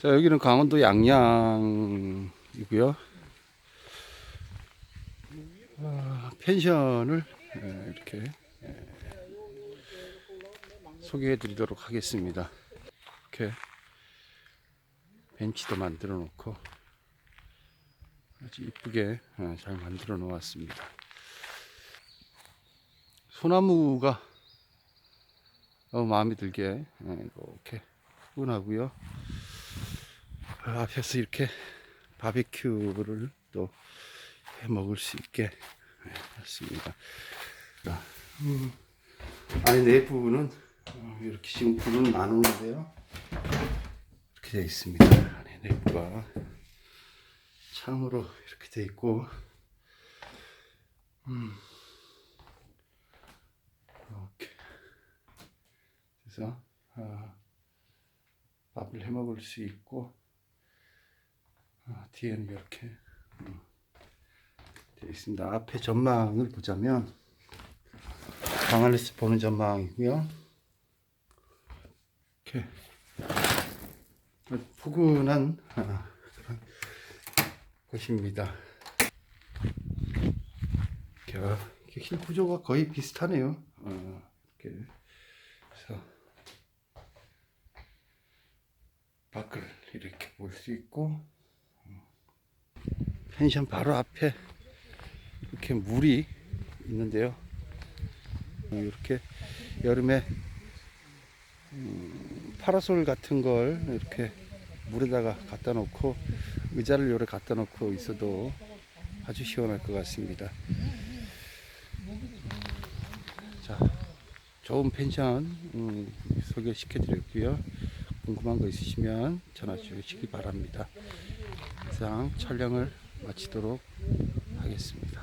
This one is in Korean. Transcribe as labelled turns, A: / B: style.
A: 자, 여기는 강원도 양양이고요. 아, 펜션을 예, 이렇게 예, 소개해 드리도록 하겠습니다. 이렇게 벤치도 만들어 놓고 아주 이쁘게 어, 잘 만들어 놓았습니다. 소나무가 마음에 들게 예, 이렇게 훈하고요. 그 앞에서 이렇게 바비큐를 또 해 먹을 수 있게 예, 했습니다. 안에 내부는 어, 이렇게 지금 불은 안 오는데요. 이렇게 되어 있습니다. 안에 내부가 창으로 이렇게 되어 있고, 음, 이렇게 그래서 아, 밥을 해 먹을 수 있고, 아, 뒤에는 이렇게 음, 되어 있습니다. 앞에 전망을 보자면 방 안에서 보는 전망이고요. 이렇게 포근한 아, 그런 곳입니다. 이렇게, 이렇게 실 구조가 거의 비슷하네요. 어, 이렇게 그래서 밖을 이렇게 볼 수 있고 펜션 바로 앞에 이렇게 물이 있는데요. 이렇게 여름에 음, 파라솔 같은 걸 이렇게 물에다가 갖다 놓고 의자를 요래 갖다 놓고 있어도 아주 시원할 것 같습니다. 자, 좋은 펜션 음, 소개시켜 드렸고요. 궁금한 거 있으시면 전화 주시기 바랍니다. 이상 촬영을 마치도록 하겠습니다.